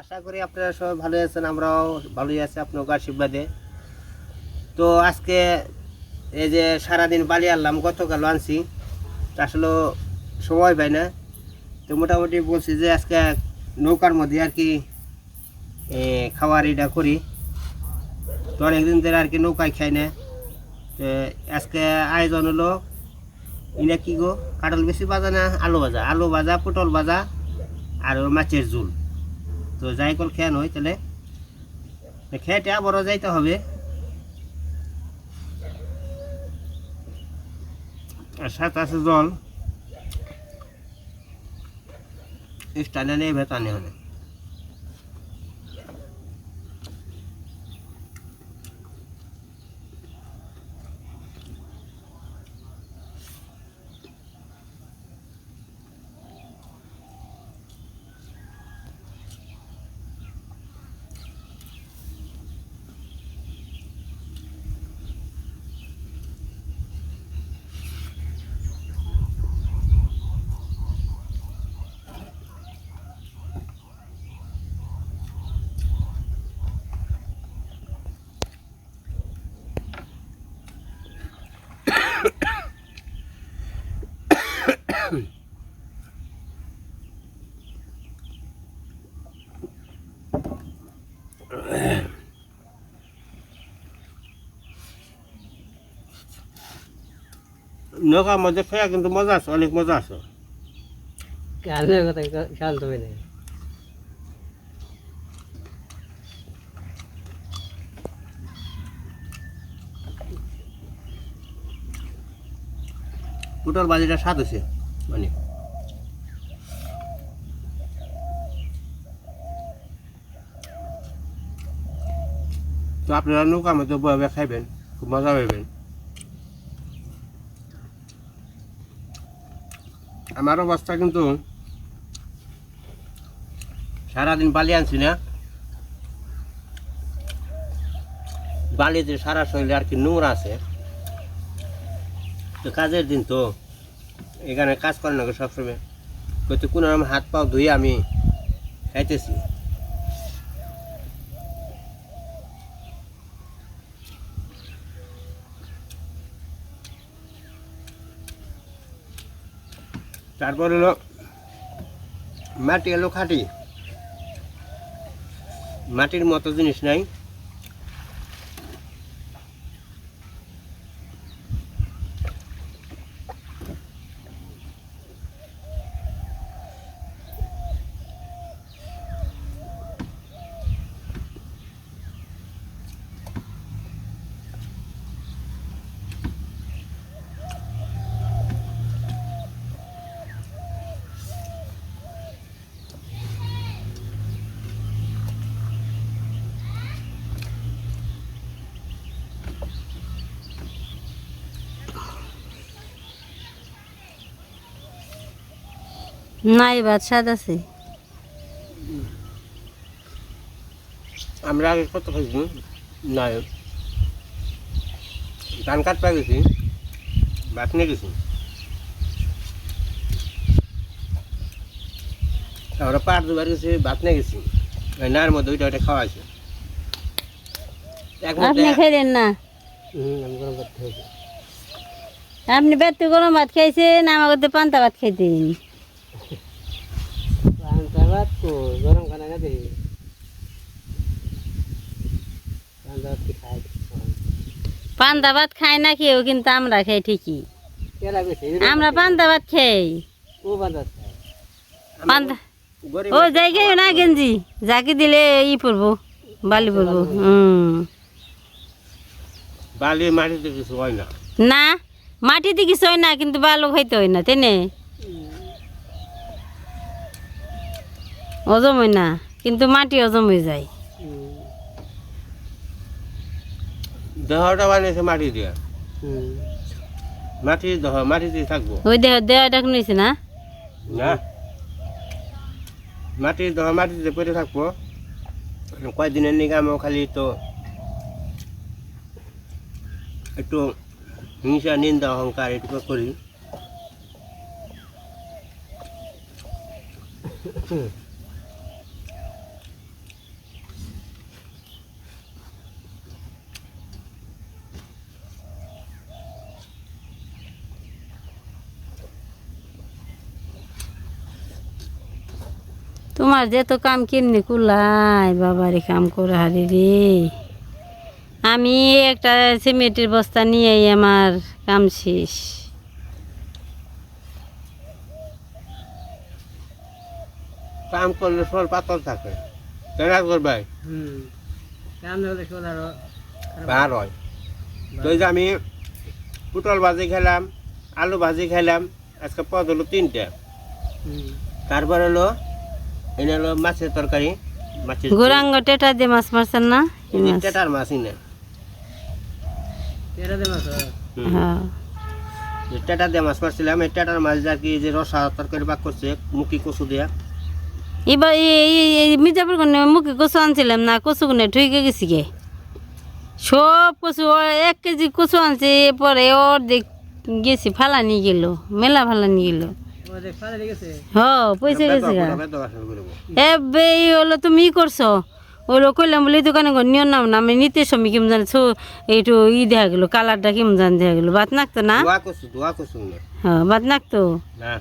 আশা করি আপনারা সবাই ভালো আছেন, আমরাও ভালোই আছি আপনার আশীর্বাদে। তো আজকে এই যে সারাদিন বালি আনলাম গতকাল আনছি। আসলে সময় পাই না। তো মোটামুটি বলছি যে আজকে নৌকার মধ্যে আর কি খাওয়ার এটা করি। তো অনেকদিন ধরে আর কি নৌকায় খাই না। তো আজকে আয়োজন হলো, এটা কি গো? কাটল বেশি ভাজা না আলু ভাজা? আলু ভাজা, পটল ভাজা, আর মাছের ঝুল। তো যাই কল খেয়া নয় তাহলে খেয়েটা বড় যাইতে হবে। সাথে আছে জল। স্টানে নেই ভেতানে হলে। নৌকার মধ্যে খেয়ে কিন্তু মজা আছে অনেক মজা আছে। কালের কথা হয়ে নেই। পুটল বাজিটা স্বাদ হয়েছে অনেক তো আপনারা নৌকার মধ্যে বয়ে খাইবেন খুব মজা পাইবেন। আমার অবস্থা কিন্তু সারাদিন বালি আনছি না। বালিতে সারা শরীরে আর কি নোংরা আছে। তো কাজের দিন তো এখানে কাজ করে না সবসময়। কিন্তু কোনো রকম হাত পাও ধুয়ে আমি খাইতেছি। তারপর হলো মাটি এলো খাটি। মাটির মতো জিনিস নাই। নাই ভাত স্বাদ আছে। আমরা আগে কত খাইছি? নাই। ধান কাটপা গেছি। ভাত নিয়ে গেছি। আমরা পাহাড় দুবার গেছি ভাত নিয়ে গেছি। নার মধ্যে ওইটা ওইটা খাওয়া আছে আপনি খাইলেন না? আপনি বেতু গরম ভাত খাইছেন আমাকে পান্তা ভাত খাইতেন পান্তা ভাত কো গরম খানা না দেখি পান্তা ভাত খাই পান্তা ভাত খাই না কেউ কিন্তু আমরা খাই ঠিকই। আমরা পান্তা ভাত খাই। ও গরিব ও জায়গায় না গেঞ্জি। যাকে দিলে ই পড়ব বালি পড়ব হুম। বালি মাটিতে কিছু হয় না। না মাটিতে কিছু হয় না কিন্তু বালু খাইতে হয় না তেনে হজম হয় না কিন্তু মাটি হজম হয়ে যায় দেহটা বানিয়েছে মাটি দিয়ে। হুম। মাটি দেহ মাটিতে থাকব। ওই দেহ দেহটা নিয়েছে না? না। মাটি দেহ মাটিতে পড়ে থাকব। কয়েকদিনের খালি তো একটু হিংসা নিন্দা অহংকার এটুকু করি। তোমার যে তো কাম কেমনি কুলাই বাবারে কাম করে হারি রে। আমি একটা সিমেন্টের বস্তা নিয়ে আমার কাম শেষ। কাম করলে শরীর পাতল থাকে। তাই হুম। করলে আরও বার হয়। তো যে আমি পুটল ভাজি খেলাম আলু ভাজি খেলাম আজকে পদ হলো তিনটে। হুম। তারপর হলো এনে হলো মাছের তরকারি মাছের গোরাঙ্গ টেটা দিয়ে মাছ মারছেন না। টেটার মাছই না তেরা দে মাছ হ্যাঁ। টেটা দিয়ে মাছ মারছিলাম এই টেটার মাছ যা কি যে রসা তরকারি পাক করছে মুখি কচু দিয়া। এবার এই- মির্জাপুর কোনে মুখে কচু আনছিলাম না কচু কোনে ঠুকে গেছি গে। সব কচু এক কেজি কচু আনছে পরে ওর দেখ গেছি ফালানি গেল মেলা ফালানি গেল। পয়সা গেছে হলো তুমি ই করছ। ওইলো কইলাম বলে দোকানে ঘর নিয়র নাম না আমি নিতে সময় কেমন জানি ছো এইটু ই দেখা গেলো কালারটা কেমন জানি দেখা গেলো বাত নাকতো না? হ্যাঁ। বাত নাকতো না।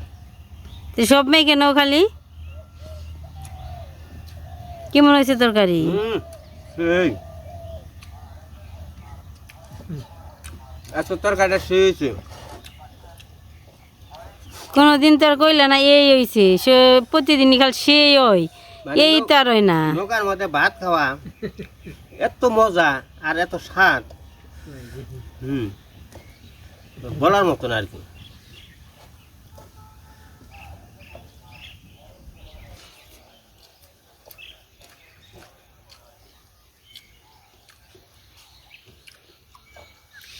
তো সব মেয়ে কেন খালি? কেমন হয়েছে তরকারি? তরকারিটা কোনোদিন তো আর কইলে না এই হয়েছে সে প্রতিদিন খাল সে হয়। মানে এই তো আর হয় না। নৌকার মধ্যে ভাত খাওয়া এত মজা আর এত স্বাদ। হুম। বলার মতন আর কি।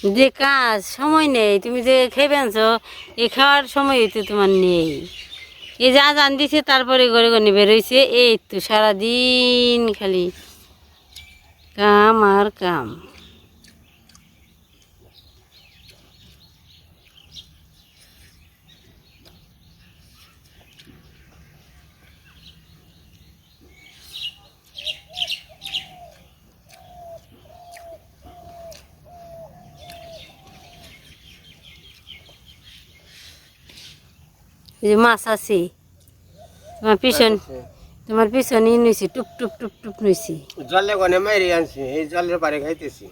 যে কাজ, সময় নেই, তুমি যে খেয়ে আনছো এ খাওয়ার সময় তো তোমার নেই। এ যা জান দিছে, তারপরে ঘরে ঘরে বেরোইছে এই তো সারাদিন খালি। কাম আর কাম। যে মাছ আছে তোমার পিছন তোমার পিছনে নইছি টুপ টুপ টুপ টুপ নইছি। জলে গনে মারি আনছি এই জলের পারে খাইতেছি।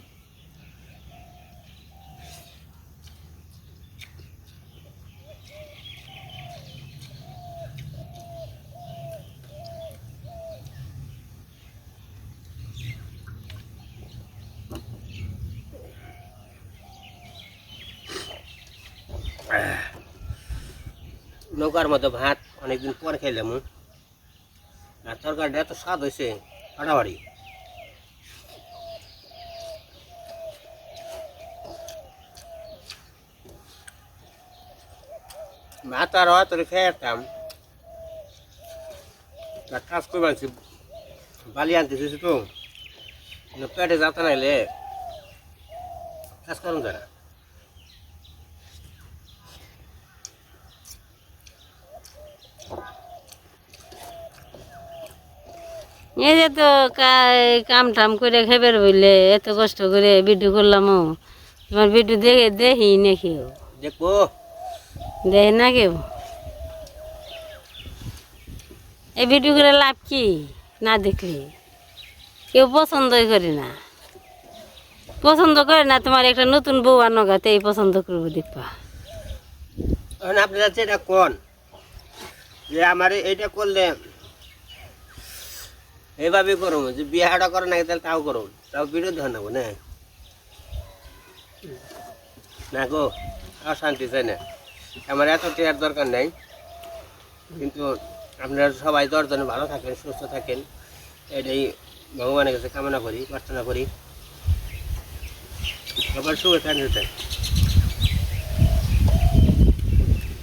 নৌকার মধ্যে ভাত অনেকদিন পর খাইলাম আর তরকারিটা এত স্বাদ হয়েছে ফাটাফাড়ি ভাত আর হয়তো খেয়ে যেতাম আর কাজ করে আনছি বালি আনতে দিয়েছি তো। পেটে যাতে নাইলে কাজ করুন যারা। এই যে তো কাম টাম করে খেবার বললে এত কষ্ট করে ভিডিও করলাম তোমার ভিডিও দেখে দেখি না কেউ। দেখব। দেখে না কেউ? এই ভিডিও করে লাভ কি? না দেখলে? কেউ পছন্দই করে না। পছন্দ করে না তোমার একটা নতুন বউ আনো গাতে এই পছন্দ করব দেখবা। আপনারা যেটা কোন যে আমার এইটা করলে এইভাবে করুন যে বিয়াটা করে নাকি তাহলে তাও করুন তাও বিরোধী হয় না গো, না? না গো আর শান্তি চাই না? আমার এত টেয়ার দরকার নেই কিন্তু আপনারা সবাই দশজনে ভালো থাকেন সুস্থ থাকেন এটাই ভগবানের কাছে কামনা করি প্রার্থনা করি। সবার সুখে চাই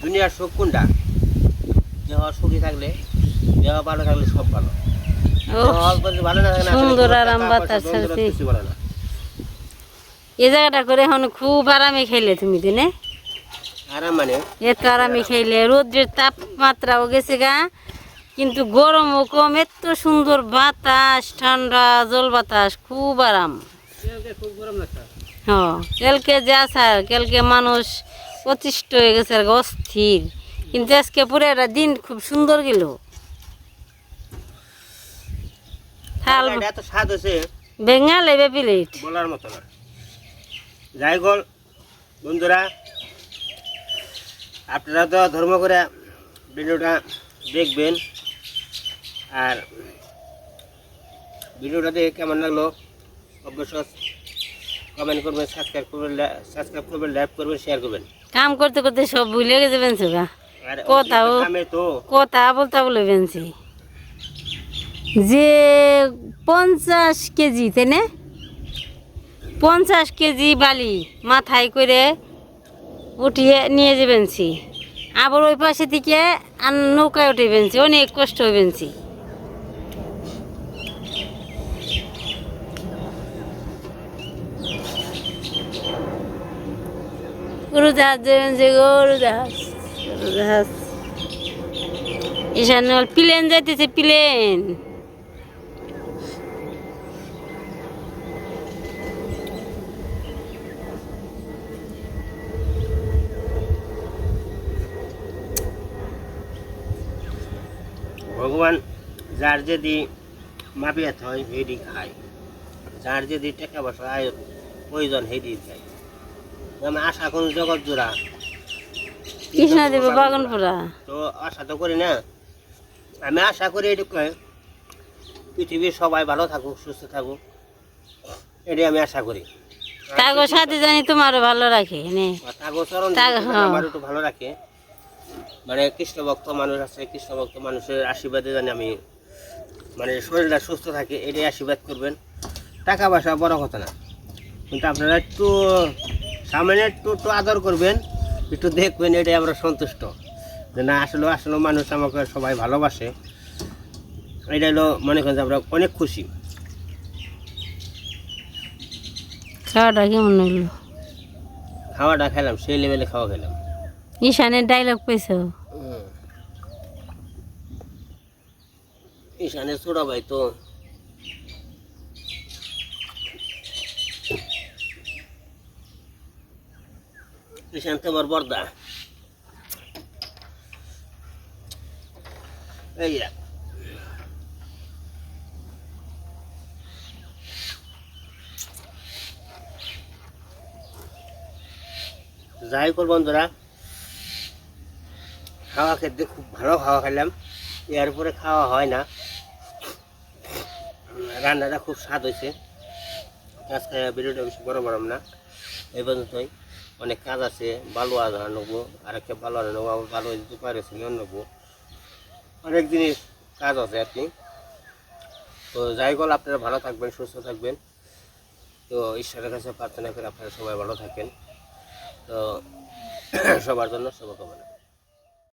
দুনিয়ার সুখ কোনটা? দেহ সুখী থাকলে দেহ ভালো থাকলে সব ভালো। সুন্দর আরাম বাতাস। এই জায়গাটা করে এখন খুব আরামে খেলে তুমি দিনে। আরাম মানে? এত আরামে খেলে। রোদ্রের তাপমাত্রাও গেছে গা কিন্তু গরমও কম। এত সুন্দর বাতাস ঠান্ডা জল বাতাস খুব আরাম। হ্যাঁ কালকে যা স্যার কালকে মানুষ অতিষ্ঠ হয়ে গেছে আর অস্থির। কিন্তু আজকে পুরো একটা দিন খুব সুন্দর গেল। ডাল এত স্বাদ হয়েছে। বেঙ্গা লেবে প্লেট বলার মতো না। যাই গল বন্ধুরা আপনারা তো ধর্ম করে ভিডিওটা দেখবেন। আর ভিডিওটা দেখে কেমন লাগল অবশ্যই কমেন্ট করবেন সাবস্ক্রাইব করবেন সাবস্ক্রাইব করবেন লাইক করবেন শেয়ার করবেন। কাম করতে করতে সব ভুলে গেছে বেঞ্চো তো কথা বলতে বলে বেঞ্চি। যে পঞ্চাশ কেজি, তাই না? পঞ্চাশ কেজি বালি মাথায় করে উঠিয়ে নিয়ে যাবেনছি আবার ওই পাশে থেকে আর নৌকায় উঠে বেঞ্চি অনেক কষ্ট হইবেনছি উড়োজাহাজ গো উড়োজাহাজ উড়োজাহাজ এখানে প্লেন যাইতেছে, প্লেন। ভগবান যার যদি মাপিয়াত হয় হেডি খায়। যার যদি টাকা পয়সা আয় প্রয়োজন হেডি খায়। আমি আশা করি জগৎ জোড়া। কৃষ্ণা দেব বাগানপুরা। তো আশা তো করি না। আমি আশা করি এটুকু পৃথিবীর সবাই ভালো থাকুক সুস্থ থাকুক। এটাই আমি আশা করি। তাগো সাথে জানি তোমারও ভালো রাখে তাগো চরণ। আমার একটু ভালো রাখে। মানে কৃষ্ণ ভক্ত মানুষ আছে কৃষ্ণ ভক্ত মানুষের আশীর্বাদে জানি আমি মানে শরীরটা সুস্থ থাকে এটাই আশীর্বাদ করবেন। টাকা পয়সা বড় কথা না। কিন্তু আপনারা একটু সামনে একটু একটু আদর করবেন একটু দেখবেন এটাই আমরা সন্তুষ্ট। যে না আসলে আসলে মানুষ আমাকে সবাই ভালোবাসে। এটা হলো মনে করেন আমরা অনেক খুশি। খাওয়াটা কেমন হলো? খাওয়াটা খেলাম সেই লেভেলে খাওয়া খেলাম। ঈশানের ডায়লগ পেয়েছ ঈশানের ছোট ভাই তো। ঈশান তো আমার বর্দা। এই। যাই কর বন্ধুরা। খাওয়া খেতে খুব ভালো খাওয়া খেলাম। এরপরে খাওয়া হয় না। রান্নাটা খুব স্বাদ হয়েছে। আজকে ভিডিওটা বেশি বড় বড় না। এই পর্যন্তই। অনেক কাজ আছে। বালু আধা নেব আর একটা বালু আধা নেব, আবার বালু দিতে পারেছি নেব। অনেক জিনিস কাজ আছে কি। তো যাই গেল আপনারা ভালো থাকবেন, সুস্থ থাকবেন। তো ঈশ্বরের কাছে প্রার্থনা করে আপনারা সবাই ভালো থাকেন। তো সবার জন্য শুভকামনা।